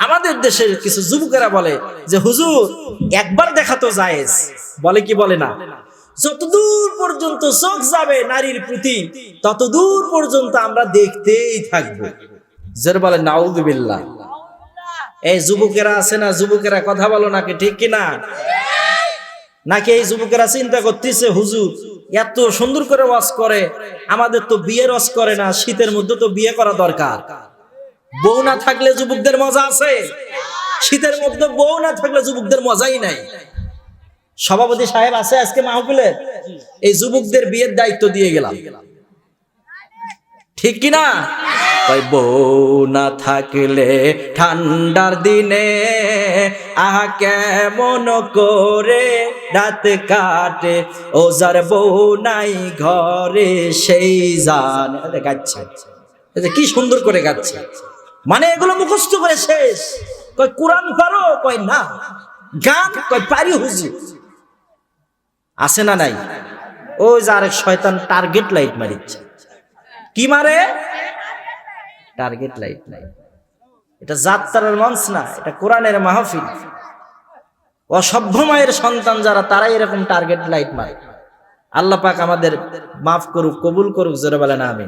আমাদের দেশের কিছু যুবকেরা বলে যে, হুজুর, একবার দেখা তো জায়েজ। বলে কি বলে না? যতদূর পর্যন্ত চোখ যাবে নারীর প্রতি, ততদূর পর্যন্ত আমরা দেখতেই থাকব। জের বলে নাউদুবিল্লাহ এই যুবকেরা আছে না? যুবকেরা কথা বলো নাকি ঠিক কিনা নাকি এই যুবকেরা চিন্তা করতেছে, হুজুর, এত সুন্দর করে ওয়াজ করে, আমাদের তো বিয়ের ওয়াজ করে না, শীতের মধ্যে তো বিয়ে করা দরকার। বউ না থাকলে যুবকদের মজা আছে? শীতের মধ্যে বউ না থাকলে যুবকদের মজাই নাই। সভাপতি সাহেব আছে আজকে মাহফিলের এই যুবকদের বিয়ের দায়িত্ব দিয়ে গেলাম। ঠিক কিনা কই বউ না থাকলে ঠান্ডার দিনে আহা কেমন করে রাত কাটে? ও যার বউ নাই ঘরে সেই জান। গাচ্ছে। কি সুন্দর করে গাচ্ছে। মানে এগুলো মুখস্থ করে শেষ। কই কোরআন পারো কই না। গান কই পারি হুজুর। আছে না নাই? ওই যে আরেক শয়তান টার্গেট লাইট মারিচ্ছে। কি মারে? টার্গেট লাইট নাই। এটা যাত্রার মঞ্চ না, এটা কোরআনের মাহফিল। অসভ্য মায়ের সন্তান যারা, তারাই এরকম টার্গেট লাইট মারে। আল্লাহ পাক আমাদের মাফ করুক, কবুল করুক, জোরে বলে না আমি